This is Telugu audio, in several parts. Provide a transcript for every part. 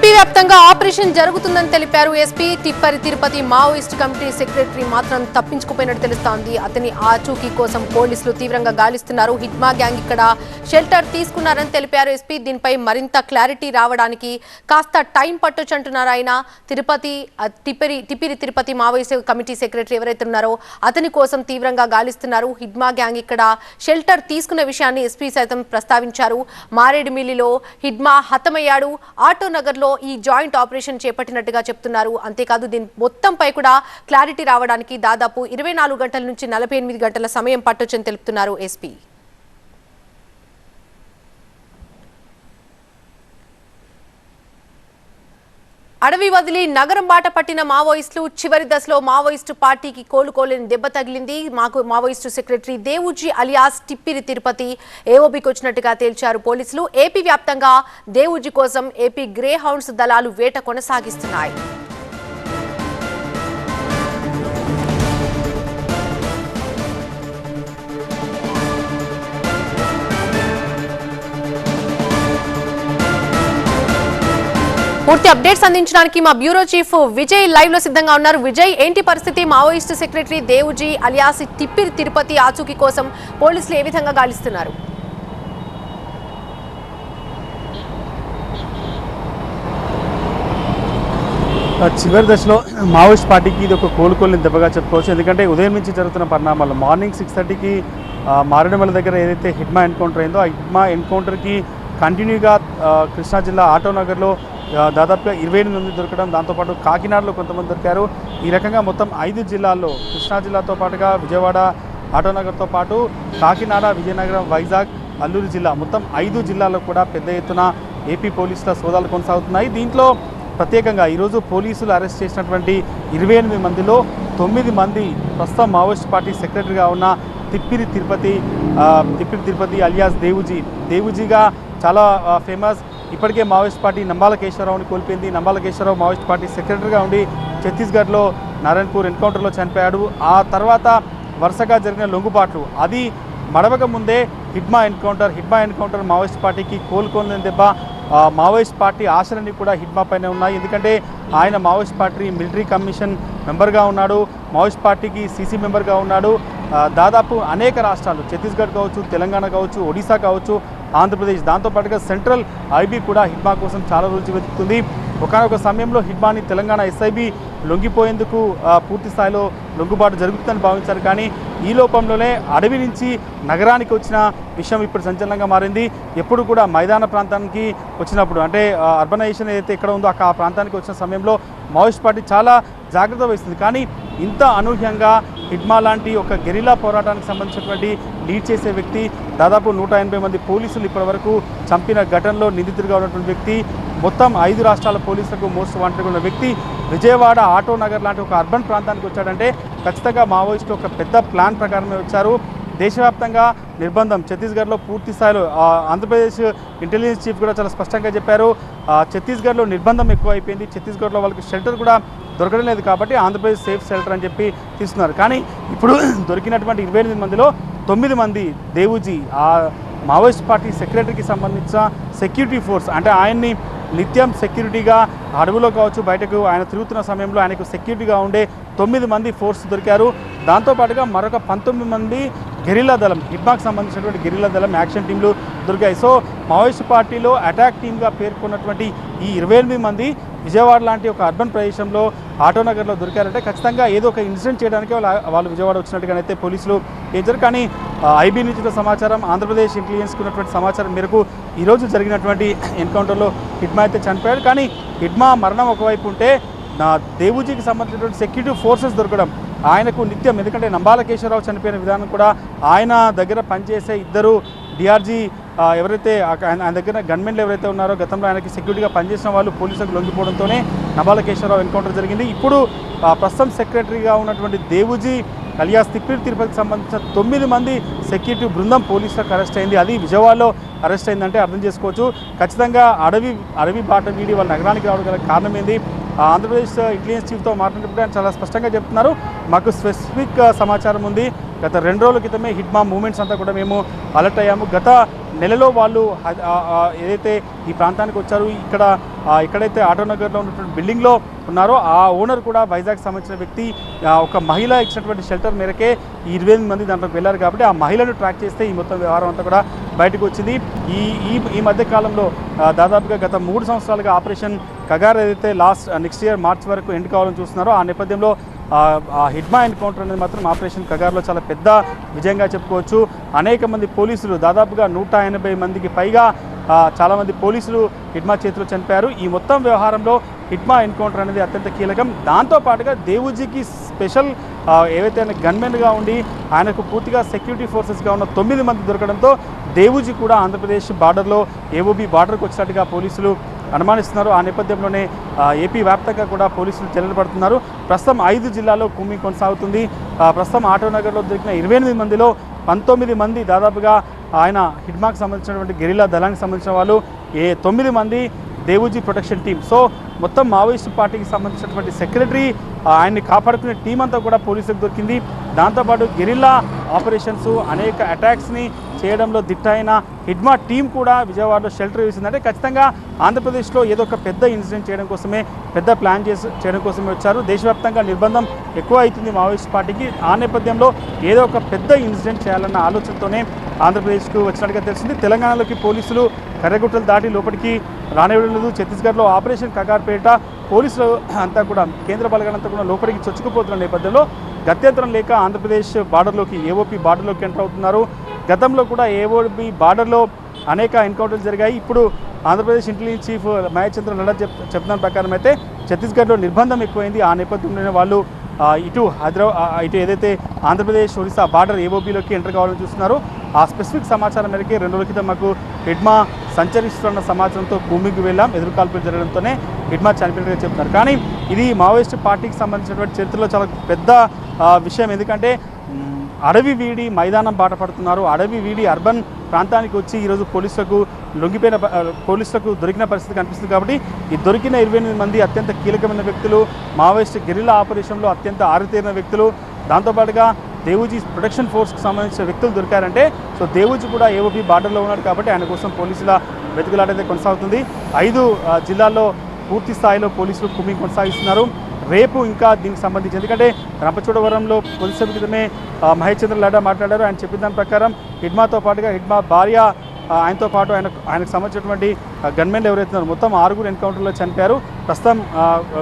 ఏపీ వ్యాప్తంగా ఆపరేషన్ జరుగుతుందని తెలిపారు. SP Tippiri Tirupati Maoist committee secretary మాత్రం తప్పించుకుపోయినట్టు తెలుస్తోంది. అతని ఆచూకీ కోసం పోలీసులు తీవ్రంగా గాలిస్తున్నారు. హిడ్మా గ్యాంగ్ ఇక్కడ షెల్టర్ తీసుకున్నారని తెలిపారు. ఎస్పీ దీనిపై మరింత క్లారిటీ రావడానికి కాస్త టైం పట్టొచ్చు అంటున్నారు ఆయన. తిరుపతి ఆ, Tippiri Tirupati Maoist committee secretary ఎవరైతే ఉన్నారో అతని కోసం తీవ్రంగా గాలిస్తున్నారు. హిడ్మా గ్యాంగ్ ఇక్కడ షెల్టర్ తీసుకున్న విషయాన్ని ఎస్పీ సైతం ప్రస్తావించారు. మారేడుమిల్లిలో హిడ్మా హతమయ్యాడు. ఆటో నగర్లో ఈ జాయింట్ ఆపరేషన్ చేపట్టినట్టుగా చెప్తున్నారు. అంతేకాదు దీని మొత్తంపై కూడా క్లారిటీ రావడానికి దాదాపు ఇరవై నాలుగు గంటల నుంచి నలభై ఎనిమిది గంటల సమయం పట్టొచ్చని తెలుపుతున్నారు ఎస్పీ. అడవి వదిలి నగరం బాట పట్టిన మావోయిస్టులు చివరి దశలో మావోయిస్టు పార్టీకి కోలుకోలేని దెబ్బ తగిలింది. మాకు Maoist secretary Devuji alias Tippiri Tirupati ఏఓబీకి వచ్చినట్టుగా తేల్చారు పోలీసులు. ఏపీ వ్యాప్తంగా దేవుజీ కోసం ఏపీ గ్రే హౌండ్స్ దళాలు వేట కొనసాగిస్తున్నాయి. పూర్తి అప్డేట్స్ అందించడానికి మా బ్యూరో చీఫ్ విజయ్ లైవ్లో సిద్ధంగా ఉన్నారు. విజయ్ ఏంటి పరిస్థితి? Maoist secretary Devuji alias Tippiri Tirupati ఆచూకీ కోసం పోలీసులు ఏ విధంగా గాలిస్తున్నారు? చివరి దశలో మావోయిస్ట్ పార్టీకి ఇది ఒక కోలుకోలేని దెబ్బగా చెప్పుకోవచ్చు. ఎందుకంటే ఉదయం నుంచి జరుగుతున్న పరిణామాలు మార్నింగ్ సిక్స్ థర్టీకి మారేడుమల దగ్గర ఏదైతే హిడ్మా ఎన్కౌంటర్ అయిందో ఆ హిడ్మా ఎన్కౌంటర్కి కంటిన్యూగా కృష్ణా జిల్లా ఆటో నగర్లో దాదాపుగా ఇరవై ఎనిమిది మంది దొరకడం దాంతోపాటు కాకినాడలో కొంతమంది దొరికారు. ఈ రకంగా మొత్తం ఐదు జిల్లాల్లో కృష్ణా జిల్లాతో పాటుగా విజయవాడ ఆటోనగర్తో పాటు కాకినాడ విజయనగరం వైజాగ్ అల్లూరు జిల్లా మొత్తం ఐదు జిల్లాల్లో కూడా పెద్ద ఎత్తున ఏపీ పోలీసుల సోదాలు కొనసాగుతున్నాయి. దీంట్లో ప్రత్యేకంగా ఈరోజు పోలీసులు అరెస్ట్ చేసినటువంటి ఇరవై ఎనిమిది మందిలో తొమ్మిది మంది ప్రస్తుతం మావోయిస్ట్ పార్టీ సెక్రటరీగా ఉన్న తిప్పిరి తిరుపతి తిప్పిరి తిరుపతి అలియాస్ దేవుజీ. దేవుజీగా చాలా ఫేమస్ ఇప్పటికే మావోయిస్ట్ పార్టీ నంబాల కేశవరావుని కోల్పోయింది. నంబాల కేశవరావు మావోయిస్ట్ పార్టీ సెక్రటరీగా ఉండి ఛత్తీస్గఢ్లో నారాయణపూర్ ఎన్కౌంటర్లో చనిపోయాడు. ఆ తర్వాత వరుసగా జరిగిన లొంగుబాట్లు. అది మడవక ముందే Hidma encounter Hidma encounter Maoist పార్టీకి కోలుకోలేని దెబ్బ. మావోయిస్ట్ పార్టీ ఆశలన్నీ కూడా హిడ్మా పైన ఉన్నాయి. ఎందుకంటే ఆయన మావోయిస్ట్ పార్టీ మిలిటరీ కమిషన్ మెంబర్గా ఉన్నాడు. మావోయిస్ట్ పార్టీకి సీసీ మెంబర్గా ఉన్నాడు. దాదాపు అనేక రాష్ట్రాలు ఛత్తీస్గఢ్ కావచ్చు తెలంగాణ కావచ్చు ఒడిశా కావచ్చు ఆంధ్రప్రదేశ్. దాంతోపాటుగా సెంట్రల్ ఐబీ కూడా హిడ్మా కోసం చాలా రోజులు వెతుకుతుంది ఒకనొక సమయంలో హిడ్మాని తెలంగాణ ఎస్ఐబి లొంగిపోయేందుకు పూర్తి స్థాయిలో లొంగుబాటు జరుగుతుందని భావించారు. కానీ ఈ లోపంలోనే అడవి నుంచి నగరానికి వచ్చిన విషయం ఇప్పుడు సంచలనంగా మారింది. ఎప్పుడు కూడా మైదాన ప్రాంతానికి వచ్చినప్పుడు అంటే అర్బనైజేషన్ ఏదైతే ఎక్కడ ఉందో అక్కడ ఆ ప్రాంతానికి వచ్చిన సమయంలో మావోయిస్ట్ పార్టీ చాలా జాగ్రత్త వహిస్తుంది. కానీ ఇంత అనూహ్యంగా హిడ్మా లాంటి ఒక గెరిలా పోరాటానికి సంబంధించినటువంటి లీడ్ చేసే వ్యక్తి దాదాపు నూట ఎనభై మంది పోలీసులు ఇప్పటివరకు చంపిన ఘటనలో నిందితుడిగా ఉన్నటువంటి వ్యక్తి మొత్తం ఐదు రాష్ట్రాల పోలీసులకు మోస్ట్ వాంటెడ్ ఉన్న వ్యక్తి విజయవాడ ఆటో నగర్ లాంటి ఒక అర్బన్ ప్రాంతానికి వచ్చాడంటే ఖచ్చితంగా మావోయిస్టు ఒక పెద్ద ప్లాన్ ప్రకారమే వచ్చారు. దేశవ్యాప్తంగా నిర్బంధం ఛత్తీస్గఢ్లో పూర్తి స్థాయిలో ఆంధ్రప్రదేశ్ ఇంటెలిజెన్స్ చీఫ్ కూడా చాలా స్పష్టంగా చెప్పారు. ఛత్తీస్గఢ్లో నిర్బంధం ఎక్కువ అయిపోయింది ఛత్తీస్గఢ్లో వాళ్ళకి షెల్టర్ కూడా దొరకడం లేదు కాబట్టి ఆంధ్రప్రదేశ్ సేఫ్ షెల్టర్ అని చెప్పి తీస్తున్నారు. కానీ ఇప్పుడు దొరికినటువంటి ఇరవై ఎనిమిది మందిలో తొమ్మిది మంది దేవుజీ ఆ మావోయిస్ట్ పార్టీ సెక్రటరీకి సంబంధించిన సెక్యూరిటీ ఫోర్స్ అంటే ఆయన్ని నిత్యం సెక్యూరిటీగా అడవిలో కావచ్చు బయటకు ఆయన తిరుగుతున్న సమయంలో ఆయనకు సెక్యూరిటీగా ఉండే తొమ్మిది మంది ఫోర్స్ దొరికారు. దాంతోపాటుగా మరొక పంతొమ్మిది మంది గెరిల్లా దళం హిడ్మాకు సంబంధించినటువంటి గెరిల్లా దళం యాక్షన్ టీంలు దొరికాయి. సో మావోయిస్ట్ పార్టీలో అటాక్ టీమ్గా పేర్కొన్నటువంటి ఈ ఇరవై ఎనిమిది మంది విజయవాడ లాంటి ఒక అర్బన్ ప్రదేశంలో ఆటోనగర్లో దొరికారంటే ఖచ్చితంగా ఏదో ఒక ఇన్సిడెంట్ చేయడానికి వాళ్ళ వాళ్ళు విజయవాడ వచ్చినట్టుగానైతే పోలీసులు చేశారు. కానీ ఐబీ నుంచి సమాచారం ఆంధ్రప్రదేశ్ ఇంటెలిజెన్స్కి ఉన్నటువంటి సమాచారం మేరకు ఈరోజు జరిగినటువంటి ఎన్కౌంటర్లో హిడ్మా అయితే చనిపోయాడు. కానీ హిడ్మా మరణం ఒకవైపు ఉంటే నా దేవుజీకి సంబంధించినటువంటి సెక్యూరిటీ ఫోర్సెస్ దొరకడం ఆయనకు నిత్యం ఎందుకంటే నంబాల కేశవరావు చనిపోయిన విధానం కూడా ఆయన దగ్గర పనిచేసే ఇద్దరు డిఆర్జీ ఎవరైతే ఆయన దగ్గర గన్మెన్లు ఎవరైతే ఉన్నారో గతంలో ఆయనకి సెక్యూరిటీగా పనిచేసిన వాళ్ళు పోలీసులకు లొంగిపోవడంతోనే నబాల కేశవరావు ఎన్కౌంటర్ జరిగింది. ఇప్పుడు ప్రస్తుతం సెక్రటరీగా ఉన్నటువంటి దేవుజీ అలియాస్ తిప్పిరి తిరుపతికి సంబంధించిన తొమ్మిది మంది సెక్యూరిటీ బృందం పోలీసులకు అరెస్ట్ అయింది. అది విజయవాడలో అరెస్ట్ అయిందంటే అర్థం చేసుకోవచ్చు. ఖచ్చితంగా అడవి అడవి బాట వీడి వాళ్ళ నగరానికి రావడం గల కారణం ఏంది? ఆంధ్రప్రదేశ్ ఇంటెలిజెన్స్ చీఫ్తో మాట్లాడినప్పుడు ఆయన చాలా స్పష్టంగా చెప్తున్నారు. మాకు స్పెసిఫిక్ సమాచారం ఉంది. గత రెండు రోజుల క్రితమే హిడ్మా మూమెంట్స్ అంతా కూడా మేము అలర్ట్ అయ్యాము. గత నెలలో వాళ్ళు ఏదైతే ఈ ప్రాంతానికి వచ్చారు ఇక్కడ ఎక్కడైతే ఆటోనగర్లో ఉన్నటువంటి బిల్డింగ్లో ఉన్నారో ఆ ఓనర్ కూడా వైజాగ్ సంబంధించిన వ్యక్తి ఒక మహిళ ఇచ్చినటువంటి షెల్టర్ మేరకే ఈ ఇరవై ఎనిమిది మంది దాంట్లోకి వెళ్ళారు కాబట్టి ఆ మహిళను ట్రాక్ చేస్తే ఈ మొత్తం వ్యవహారం అంతా కూడా బయటకు వచ్చింది. ఈ ఈ మధ్య కాలంలో దాదాపుగా గత మూడు సంవత్సరాలుగా ఆపరేషన్ కగార్ ఏదైతే లాస్ట్ నెక్స్ట్ ఇయర్ మార్చ్ వరకు ఎండ్ కావాలని చూస్తున్నారో ఆ నేపథ్యంలో ఆ, హిడ్మా ఎన్కౌంటర్ అనేది మాత్రం ఆపరేషన్ కగార్లో చాలా పెద్ద విజయంగా చెప్పుకోవచ్చు. అనేక మంది పోలీసులు దాదాపుగా నూట ఎనభై మందికి పైగా చాలామంది పోలీసులు హిడ్మా చేతిలో చనిపోయారు ఈ మొత్తం వ్యవహారంలో హిడ్మా ఎన్కౌంటర్ అనేది అత్యంత కీలకం. దాంతోపాటుగా దేవుజీకి స్పెషల్ ఏవైతే ఆయన గన్మెన్గా ఉండి ఆయనకు పూర్తిగా సెక్యూరిటీ ఫోర్సెస్గా ఉన్న తొమ్మిది మంది దొరకడంతో దేవుజీ కూడా ఆంధ్రప్రదేశ్ బార్డర్లో ఏఓబి బార్డర్కి వచ్చినట్టుగా పోలీసులు అనుమానిస్తున్నారు. ఆ నేపథ్యంలోనే ఏపీ వ్యాప్తంగా కూడా పోలీసులు చర్యలు పడుతున్నారు. ప్రస్తుతం ఐదు జిల్లాల్లో కుమ్మి కొనసాగుతుంది. ప్రస్తుతం ఆటోనగర్లో దొరికిన ఇరవై ఎనిమిది మందిలో పంతొమ్మిది మంది దాదాపుగా ఆయన హిడ్మాక్ సంబంధించినటువంటి గెరిలా దళానికి సంబంధించిన వాళ్ళు ఏ తొమ్మిది మంది దేవుజీ ప్రొటెక్షన్ టీం సో మొత్తం మావోయిస్టు పార్టీకి సంబంధించినటువంటి సెక్రటరీ ఆయన్ని కాపాడుకునే టీం అంతా కూడా పోలీసులకు దొరికింది. దాంతోపాటు గెరిల్లా ఆపరేషన్స్ అనేక అటాక్స్ని చేయడంలో దిట్ట అయిన హిడ్మా టీం కూడా విజయవాడలో షెల్టర్ వేసిందంటే ఖచ్చితంగా ఆంధ్రప్రదేశ్లో ఏదో ఒక పెద్ద ఇన్సిడెంట్ చేయడం కోసమే పెద్ద ప్లాన్ చేసి చేయడం కోసమే వచ్చారు. దేశవ్యాప్తంగా నిర్బంధం ఎక్కువ అవుతుంది మావోయిస్ట్ పార్టీకి. ఆ నేపథ్యంలో ఏదో ఒక పెద్ద ఇన్సిడెంట్ చేయాలన్న ఆలోచనతోనే ఆంధ్రప్రదేశ్కు వచ్చినట్టుగా తెలిసింది. తెలంగాణలోకి పోలీసులు కర్రగుట్టలు దాటి లోపలికి రానివ్వలేదు. ఛత్తీస్గఢ్లో ఆపరేషన్ కగార్పేట పోలీసులు అంతా కూడా కేంద్ర బలగాలంతా కూడా లోపలికి చొచ్చుకుపోతున్న నేపథ్యంలో గత్యంతరం లేక ఆంధ్రప్రదేశ్ బార్డర్లోకి ఏఓపి బార్డర్లోకి ఎంటర్ అవుతున్నారు. గతంలో కూడా ఏఓబి బార్డర్లో అనేక ఎన్కౌంటర్లు జరిగాయి. ఇప్పుడు ఆంధ్రప్రదేశ్ ఇంటెలిజెన్స్ చీఫ్ మహేశ్చంద్ర నడ్డా చెప్ చెప్తున్న ప్రకారం అయితే ఛత్తీస్గఢ్లో నిర్బంధం ఎక్కువైంది. ఆ నేపథ్యంలోనే వాళ్ళు ఇటు హైదరాబాద్ ఇటు ఏదైతే ఆంధ్రప్రదేశ్ ఒడిశా బార్డర్ ఏఓబీలోకి ఎంటర్ కావాలని చూస్తున్నారు ఆ స్పెసిఫిక్ సమాచారం మేరకే రెండు రోజుల క్రితం మాకు హిడ్మా సంచరిస్తున్న సమాచారంతో భూమికి వెళ్ళాం. ఎదురుకాల్పులు జరగడంతోనే హిడ్మా చనిపోయినట్టుగా చెప్తున్నారు. కానీ ఇది మావోయిస్ట్ పార్టీకి సంబంధించినటువంటి చరిత్రలో చాలా పెద్ద విషయం. ఎందుకంటే అడవి వీడి మైదానం బాట పడుతున్నారు. అడవి వీడి అర్బన్ ప్రాంతానికి వచ్చి ఈరోజు పోలీసులకు లొంగిపోయిన పోలీసులకు దొరికిన పరిస్థితి కనిపిస్తుంది కాబట్టి ఈ దొరికిన ఇరవై ఎనిమిది మంది అత్యంత కీలకమైన వ్యక్తులు మావోయిస్ట్ గెరిల్లా ఆపరేషన్లో అత్యంత ఆరితేరిన వ్యక్తులు దాంతోపాటుగా దేవుజీ ప్రొటెక్షన్ ఫోర్స్కి సంబంధించిన వ్యక్తులు దొరికారంటే సో దేవుజీ కూడా ఏఓపీ బార్డర్లో ఉన్నాడు కాబట్టి ఆయన కోసం పోలీసుల వెతుకులాట అయితే కొనసాగుతుంది. ఐదు జిల్లాల్లో పూర్తి స్థాయిలో పోలీసులు కుమ్మి కొనసాగిస్తున్నారు. రేపు ఇంకా దీనికి సంబంధించి. ఎందుకంటే రంపచోడవరంలో కొద్దిసేపు క్రితమే మహేష్ చంద్ర లడ్డా మాట్లాడారు. ఆయన చెప్పిన దాని ప్రకారం హిడ్మాతో పాటుగా హిడ్మా భార్య ఆయనతో పాటు ఆయన ఆయనకు సంబంధించినటువంటి గన్మెన్లు ఎవరైతే ఉన్నారో మొత్తం ఆరుగురు ఎన్కౌంటర్లో చనిపోయారు. ప్రస్తుతం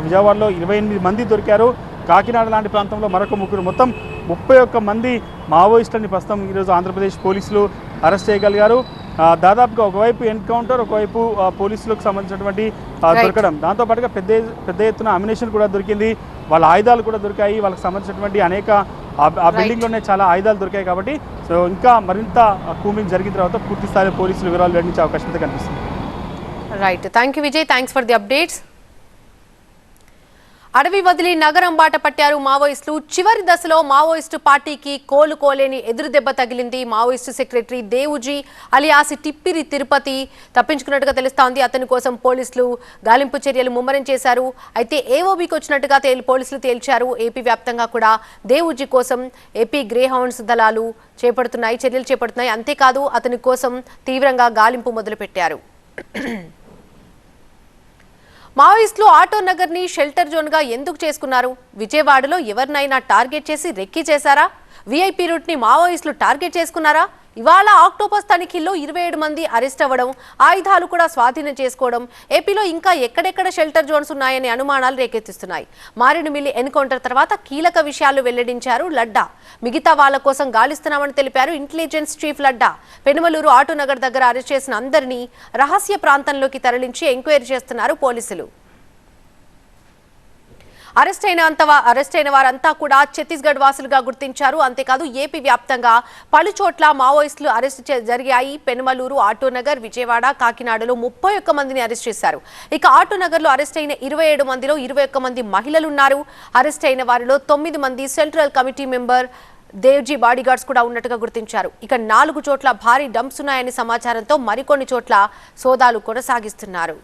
విజయవాడలో ఇరవై ఎనిమిది మంది దొరికారు. కాకినాడ లాంటి ప్రాంతంలో మరొక ముగ్గురు మొత్తం ముప్పై ఒక్క మంది మావోయిస్టులని ప్రస్తుతం ఈరోజు ఆంధ్రప్రదేశ్ పోలీసులు అరెస్ట్ చేయగలిగారు. దాదాపుగా ఒకవైపు ఎన్కౌంటర్ ఒకవైపు పోలీసులకు సంబంధించినటువంటి. దొరకడం. దాంతో పాటుగా పెద్ద పెద్ద ఎత్తున అమినేషన్ కూడా దొరికింది. వాళ్ళ ఆయుధాలు కూడా దొరికాయి. వాళ్ళకి సంబంధించినటువంటి అనేక ఆ-. బిల్డింగ్లోనే చాలా ఆయుధాలు దొరికాయి కాబట్టి సో ఇంకా మరింత కూమింగ్ జరిగిన తర్వాత పూర్తి స్థాయిలో పోలీసులు వివరాలు వెల్లడించే అవకాశం అయితే కనిపిస్తుంది. Right thank you Vijay thanks for the updates అడవి వదిలి నగరం బాట పట్టారు మావోయిస్టులు. చివరి దశలో మావోయిస్టు పార్టీకి కోలుకోలేని ఎదురు దెబ్బ తగిలింది Maoist secretary Devuji alias Tippiri Tirupati. తప్పించుకున్నట్టుగా తెలుస్తోంది. అతని కోసం పోలీసులు గాలింపు చర్యలు ముమ్మరం చేశారు. అయితే ఏఓబీకి వచ్చినట్టుగా తేలి పోలీసులు తేల్చారు. ఏపీ వ్యాప్తంగా కూడా దేవుజీ కోసం ఏపీ గ్రేహౌండ్స్ దళాలు చేపడుతున్నాయి చర్యలు చేపడుతున్నాయి. అంతేకాదు అతని కోసం తీవ్రంగా గాలింపు మొదలుపెట్టారు. మావోయిస్టులు ఆటో నగర్ని షెల్టర్ జోన్గా ఎందుకు చేసుకున్నారు? విజయవాడలో ఎవరినైనా టార్గెట్ చేసి రెక్కి చేశారా? విఐపి రూట్ని మావోయిస్టులు టార్గెట్ చేసుకున్నారా? ఇవాళ ఆక్టోపస్ తనిఖీల్లో ఇరవై ఏడు మంది అరెస్ట్ అవ్వడం ఆయుధాలు కూడా స్వాధీనం చేసుకోవడం ఏపీలో ఇంకా ఎక్కడెక్కడ షెల్టర్ జోన్స్ ఉన్నాయనే అనుమానాలు రేకెత్తిస్తున్నాయి. మారేడుమిల్లి ఎన్కౌంటర్ తర్వాత కీలక విషయాలు వెల్లడించారు లడ్డా. మిగతా వాళ్ళ కోసం గాలిస్తున్నామని తెలిపారు ఇంటెలిజెన్స్ చీఫ్ లడ్డా. పెనుమలూరు ఆటోనగర్ దగ్గర అరెస్ట్ చేసిన అందరినీ రహస్య ప్రాంతంలోకి తరలించి ఎంక్వైరీ చేస్తున్నారు పోలీసులు. అరెస్ట్ అయినంత అరెస్ట్ అయిన వారంతా కూడా ఛత్తీస్గఢ్ వాసులుగా గుర్తించారు. అంతేకాదు ఏపీ వ్యాప్తంగా పలు చోట్ల మావోయిస్టులు అరెస్ట్ జరిగాయి. పెనుమలూరు ఆటోనగర్ విజయవాడ కాకినాడలో ముప్పై ఒక్క మందిని అరెస్ట్ చేశారు. ఇక ఆటోనగర్లో అరెస్ట్ అయిన ఇరవై ఏడు మందిలో ఇరవై ఒక్క మంది మహిళలు ఉన్నారు అరెస్ట్ అయిన వారిలో తొమ్మిది మంది central committee member Devji bodyguards కూడా ఉన్నట్టుగా గుర్తించారు. ఇక నాలుగు చోట్ల భారీ డంప్స్ ఉన్నాయని సమాచారంతో మరికొన్ని చోట్ల సోదాలు కొనసాగిస్తున్నారు.